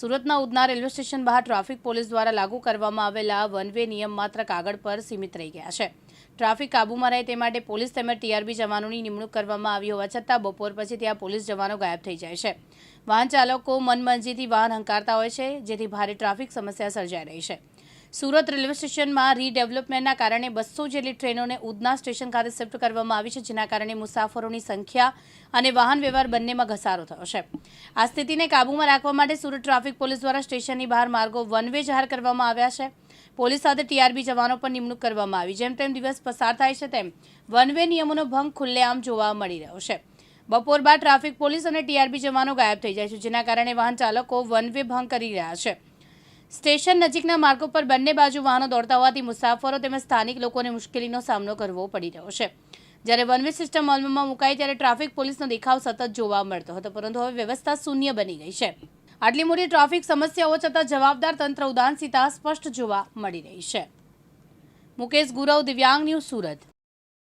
સુરતના Udhna railway station બહાર traffic police દ્વારા લાગુ કરવામાં આવેલા વન વે નિયમ માત્ર કાગળ પર સીમિત રહી ગયા છે. ટ્રાફિક કાબૂમાં રહે તે માટે પોલીસ તેમજ ટીઆરબી જવાનોની નિમણૂક કરવામાં આવી હોવા છતાં બપોર પછી ત્યાં પોલીસ જવાનો ગાયબ થઈ જાય છે. વાહન ચાલકો મનમરજીથી વાહન હંકારતા હોય છે, જેથી ભારે ટ્રાફિક સમસ્યા સર્જાઈ રહી છે. સુરત રેલવે સ્ટેશનમાં રીડેવલપમેન્ટના કારણે બસો જેટલી ટ્રેનોને ઉધના સ્ટેશન ખાતે શિફ્ટ કરવામાં આવી છે, જેના કારણે મુસાફરોની સંખ્યા અને વાહન વ્યવહાર બંનેમાં ઘસારો થયો છે. આ સ્થિતિને કાબૂમાં રાખવા માટે સુરત ટ્રાફિક પોલીસ દ્વારા સ્ટેશનની બહાર માર્ગો વન વે જાહેર કરવામાં આવ્યા છે. પોલીસ સાથે ટીઆરબી જવાનો પણ નિમણૂક કરવામાં આવી. જેમ તેમ દિવસ પસાર થાય છે, તેમ વન વે નિયમોનો ભંગ ખુલ્લેઆમ જોવા મળી રહ્યો છે. બપોર બાદ ટ્રાફિક પોલીસ અને ટીઆરબી જવાનો ગાયબ થઈ જાય છે, જેના કારણે વાહન ચાલકો વન વે ભંગ કરી રહ્યા છે. સ્ટેશન નજીકના માર્ગો પર બંને બાજુ વાહનો દોડતા હોવાથી મુસાફરો તેમજ સ્થાનિક લોકોને મુશ્કેલીનો સામનો કરવો પડી રહ્યો છે. જ્યારે વન વે સિસ્ટમ અમલમાં મુકાઈ ત્યારે ટ્રાફિક પોલીસનો દેખાવ સતત જોવા મળતો હતો, પરંતુ હવે વ્યવસ્થા શૂન્ય બની ગઈ છે. આટલી મોટી ટ્રાફિક સમસ્યાઓ છતાં જવાબદાર તંત્ર ઉદાસીનતા સ્પષ્ટ જોવા મળી રહી છે. મુકેશ ગુરવ, દિવ્યાંગ ન્યૂઝ સુરત.